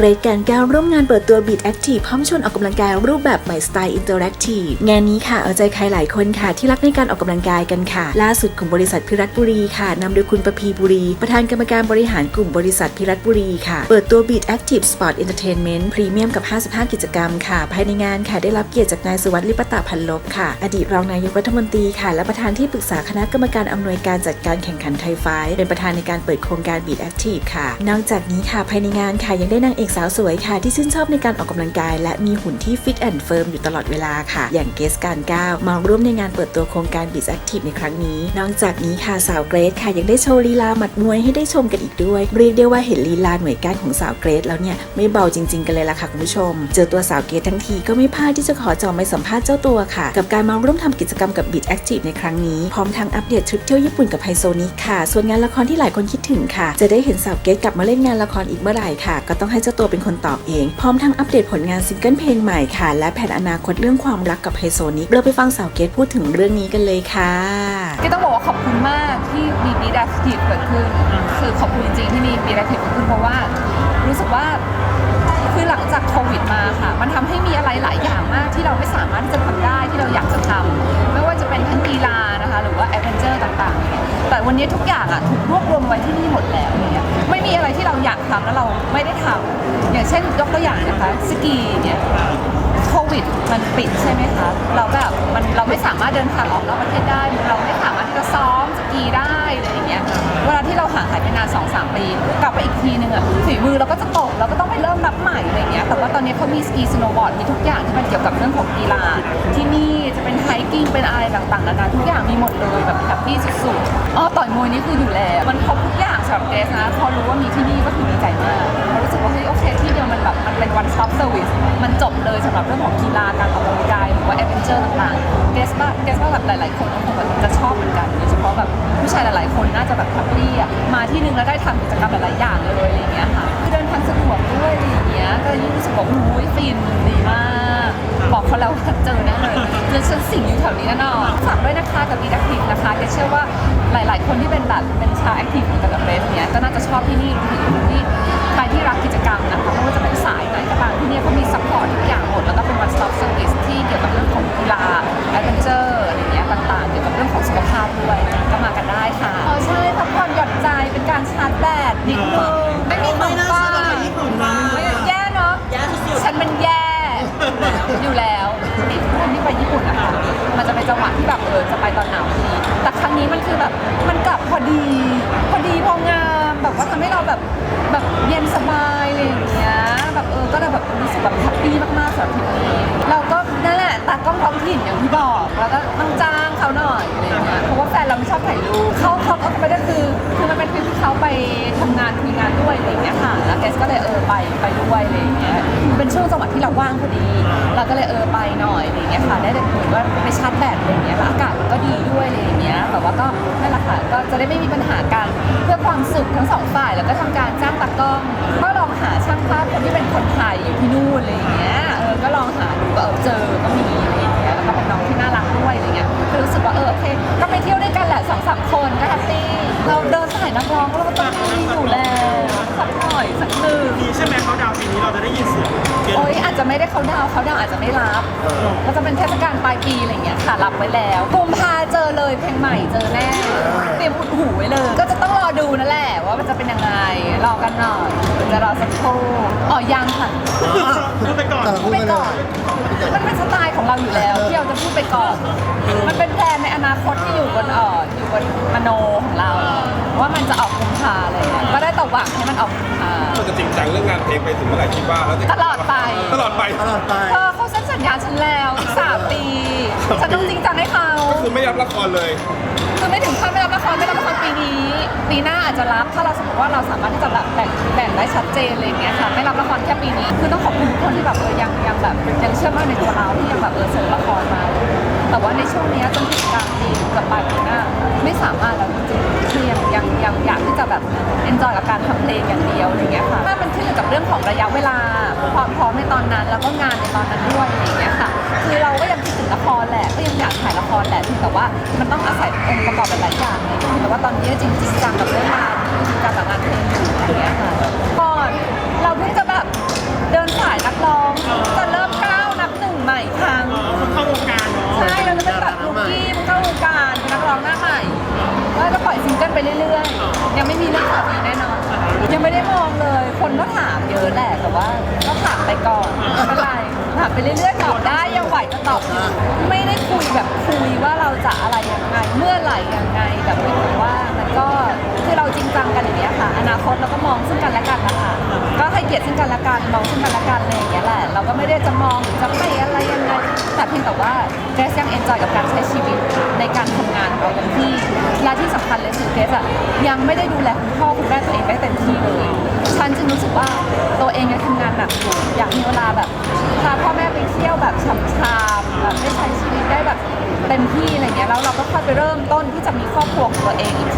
เรดการก้วร่วมงานเปิดตัว Beat Active พร้อมชวนออกกำลังกายรูปแบบใหม่สไตล์ Interactive งานนี้ค่ะเอาใจใครหลายคนค่ะ ที่รักในการออกกำลังกายกันค่ะ ล่าสุดของบริษัทพิรัตบุรีค่ะนำโดยคุณประพีบุรี ประธานกรรมการบริหารกลุ่มบริษัทพิรัตบุรีค่ะ เปิดตัว Beat Active Sport Entertainment พรีเมียมกับ 55 กิจกรรมค่ะ ภายในงานค่ะได้รับเกียรติจากนายสุวัสดิ์ลิปตะพันลบค่ะ อดีตรองนายกรัฐมนตรีค่ะ และประธานที่ปรึกษาคณะกรรมการอำนวยการจัดการแข่งขันไทยไฟท์เป็นประธานในการเปิดโครงการ Beat Active ค่ะ นอกจากนี้ค่ะภายในงานค่ะยังได้นางเอกสาวสวยค่ะที่ชื่นชอบในการออกกำลังกาย และมีหุ่นที่ฟิตแอนด์เฟิร์มอยู่ตลอดเวลาค่ะ อย่างเกสการก้าวมาร่วมในงานเปิดตัวโครงการ Beat Active ในครั้งนี้ นอกจากนี้ค่ะสาวเกรซค่ะยังได้โชว์ลีลาหมัดมวยให้ได้ชมกันอีกด้วย เรียกได้ว่าเห็นลีลาหน่วยก้านของสาวเกรซแล้วเนี่ยไม่เบาจริง ๆ กันเลยล่ะค่ะคุณผู้ชม เจอตัวสาวเกรซทั้งทีก็ไม่พลาดที่จะขอจองไปสัมภาษณ์เจ้าตัวค่ะ กับการมาร่วมทำกิจกรรมกับ Beat Active ในครั้งนี้ พร้อมทั้งอัปเดตทริปเที่ยวญี่ปุ่นกับไฮโซนิกค่ะ ส่วนงานละครที่หลายคนคิดถึงค่ะ จะได้เห็นสาวเกรซกลับมาเล่นงานละครอีกเมื่อไหร่ค่ะ ก็ต้องให้เจ้าตัวเป็นคนตอบเอง พร้อมทั้งอัปเดตผลงานซิงเกิลเพลงใหม่ค่ะ และแผนอนาคตเรื่องความรักกับไฮโซนิกเราไปฟังสาวเกรซพูดถึงเรื่องนี้กันเลยค่ะก็ต้องบอกว่าขอบคุณมากที่มีบีดักทีฟเกิดขึ้น คือขอบคุณจริงๆที่มีบีดักทีฟเกิดขึ้นเพราะว่า รู้สึกว่าคือหลังจากโควิดมาค่ะ มันทำให้มีอะไรหลายอย่างมากที่เราไม่สามารถที่จะทำได้ที่เราอยากจะทำไม่ว่าจะเป็นทั้งกีฬา หรือว่าแอดเวนเจอร์ต่างๆแต่วันนี้ทุกอย่างอะถูกรวบรวมไว้ที่นี่หมดแล้วเนี่ยไม่มีอะไรที่เราอยากทำแล้วเราไม่ได้ทำอย่างเช่นยกตัวอย่างนะคะสกีเนี่ยโควิดมันปิดใช่ไหมคะเราแบบมันเราไม่สามารถเดินทางออกนอกประเทศได้ เราไม่สามารถที่จะซ้อมสกีได้ ที่เราห่างหายไปนาน2องสามปี กลับไปอีกทีนึงอะฝีมือเราก็จะตกเราก็ต้องไปเริ่มนับใหม่อะไรเงี้ยแต่ว่าตอนนี้เขามีสกีสโนว์บอร์ดมีทุกอย่างที่มันเกี่ยวกับเรื่องของกีฬาที่นี่จะเป็นไฮกิ้งเป็นอะไรต่างๆนานาทุกอย่างมีหมดเลยแบบแฮปปี้สุดๆอ๋อต่อยมวยนี่คืออยู่แล้วมันครบทุกอย่างสำหรับเกสนะพอรู้ว่ามีที่นี่ก็คือดีใจมากเรารู้สึกว่าเฮ้ยโอเคที่เดียวมันแบบมันเป็น one stop service มันจบเลยสำหรับเรื่องของกีฬาการออกกำลังกายหรือว่าแอดเวนเจอร์ต่างๆ สว่าเกสว่าแบบหลาย ๆ คนก็คงแบบจะชอบเหมือนกันโดยเฉพาะแบบผู้ชายหลาย ๆ คนน่าจะแบบแฮปปี้อะมาที่นึงแล้วได้ทำกิจกรรมหลาย ๆ อย่างเลยอะไรอย่างเงี้ยค่ะคือเดินทางสะดวกด้วยอะไรอย่างเงี้ยก็ยิ่งรู้สึกว่าอุ้ยฟินดีมาก บอกเขาแล้วว่าเจอแน่เลยเจอฉันสิงอยู่แถวนี้แน่นอนฝากด้วยนะคะกับมีดักทีฟนะคะเกสเชื่อว่าหลาย ๆ คนที่เป็นแบบเป็นชาวแอคทีฟเหมือนกับเกสเนี้ยก็น่าจะชอบที่นี่ สำหรับทริปนี้เราก็นั่นแหละตากล้องท้องถิ่นอย่างที่บอกแล้วก็ต้องจ้างเขาหน่อยอะไรอย่างเงี้ยเพราะว่าแฟนเราไม่ชอบถ่ายรูปเขาเขาก็ไม่ได้คือคือมันเป็นทริปที่เขาไปทำงานคุยงานด้วยอะไรอย่างเงี้ยค่ะแล้วเกสก็เลยเออไปไปด้วยอะไรอย่างเงี้ยเป็นช่วงจังหวะที่เราว่างพอดี เราก็เลยเออไปหน่อยอะไรอย่างเงี้ยค่ะได้แต่เหมือนว่าไปชาร์จแบตอะไรอย่างเงี้ยแล้วอากาศมันก็ดีด้วยอะไรอย่างเงี้ยแต่ว่าก็นั่นแหละค่ะก็จะได้ไม่มีปัญหากันเพื่อความสุขทั้งสองฝ่ายแล้วก็ทำการจ้างตากล้องก็ลองหาช่างภาพคนที่เป็นคนไทยอยู่ที่นู่นอะไรอย่างเงี้ย ลองหาดูก็เออเจอก็มีอะไรอย่างเงี้ยแล้วก็เป็นน้องที่น่ารักด้วยอะไรเงี้ยก็รู้สึกว่าเออโอเค ก็ไปเที่ยวด้วยกันแหละสองสามคนก็แฮปปี้เราเดินสายนักร้องก็เราก็ต้องมีอยู่แล้วสักหน่อยสักหนึ่งปีใช่ไหมเขาดาวน์ปีนี้เราจะได้ยินเสียงเกณฑ์โอ๊ยอาจจะไม่ได้เขาดาวน์เขาดาวน์อาจจะไม่รับก็จะเป็นเทศกาลปลายปีอะไรอย่างเงี้ยค่ะรับไว้แล้วกุมภาเจอเลยเพลงใหม่เจอแน่เตรียมอุดหูไว้เลย ก็จะต้องรอดูนั่นแหละว่ามันจะเป็นยังไงรอกันหน่อยเดี๋ยวจะรอสักครู่อ๋อยังค่ะ พูดไปก่อน พูดไปก่อน มันเป็นสไตล์ของเราอยู่แล้วที่เราจะพูดไปก่อน มันเป็นแพลนในอนาคตที่อยู่บนเอ่ออยู่บนมโนของเรา ว่ามันจะออกกุมภาอะไรอย่างเงี้ยก็ได้แต่หวังให้มันออกกุมภาเราจะจริงจังเรื่องงานเพลงไปถึงเมื่อไหร่คิดว่าแล้วจะตลอดไป ตลอดไปตลอดไปเธอเขาเซ็นสัญญาฉันแล้วอีกสามปีฉันต้องจริงจังให้เขาก็คือไม่รับละครเลยคือไม่ถึงขั้นไม่รับละครไม่รับละครปีนี้ปีหน้าอาจจะรับถ้าเราสมมติว่าเราสามารถที่จะแบบแบ่งแบ่งได้ชัดเจนอะไรอย่างเงี้ยค่ะไม่รับละครแค่ปีนี้คือต้องขอบ คนที่แบบเออยังยังแบบยังเชื่อมั่นในตัวเราที่ยังแบบเออส่งละครมา แต่ว่าในช่วงเนี้ยจนถึงกลางปีกับปลายปีหน้าไม่สามารถแล้วจริงๆคือยังยังยังอยากที่จะแบบเอนจอยกับการทำเพลงอย่างเดียวอะไรอย่างเงี้ยค่ะถ้ามันขึ้นอยู่กับเรื่องของระยะเวลาความพร้อมในตอนนั้น แล้วก็งานในตอนนั้นด้วยอะไรอย่างเงี้ยค่ะคือเราก็ยังคิดถึงละครแหละก็ยังอยากถ่ายละครแหละเพียงแต่ว่ามันต้องอาศัยองค์ประกอบหลายๆอย่างเลยแต่ว่าตอนนี้จริงๆจังกับเรื่องงานจริงจังกับงานเพลงอยู่อะไรอย่างเงี้ยค่ะ องหน้าใหม่ว่าจะปล่อยซิงเกิลไปเรื่อยๆ ยังไม่มีเรื่องต่อไปแน่นอน ยังไม่ได้มองเลย คนก็ถามเยอะแหละแต่ว่าก็ถามไปก่อนอะไรถามไปเรื่อยๆตอบได้ยังไหวก็ตอบอยู่ไม่ได้คุยแบบคุยว่าเราจะอะไรยังไงเมื่อไหร่ยังไงแบบไม่รู้ว่ามันก็คือเราจริงจังกันอย่างเงี้ยค่ะ อนาคตเราก็มองซึ่งกันและกันนะคะก็ให้เกียรติซึ่งกันและกันมองซึ่งกันและกันอะไรอย่างเงี้ยแหละเราก็ไม่ได้จะมองจะไม่ แต่เพียงแต่ว่าเกรซยังเอนจอยกับการใช้ชีวิตในการทำงานของเราเต็มที่และที่สำคัญเลยคือเกรซอะยังไม่ได้ดูแลคุณพ่อคุณแม่ตัวเองได้เต็มที่เลย ฉันจึงรู้สึกว่าตัวเองยังทำงานหนักอยู่อยากมีเวลาแบบพาพ่อแม่ไปเที่ยวแบบฉ่ำๆแบบได้ใช้ชีวิตได้แบบเต็มที่อะไรเงี้ยแล้วเราก็ค่อยไปเริ่มต้นที่จะมีครอบครัวของตัวเองอีก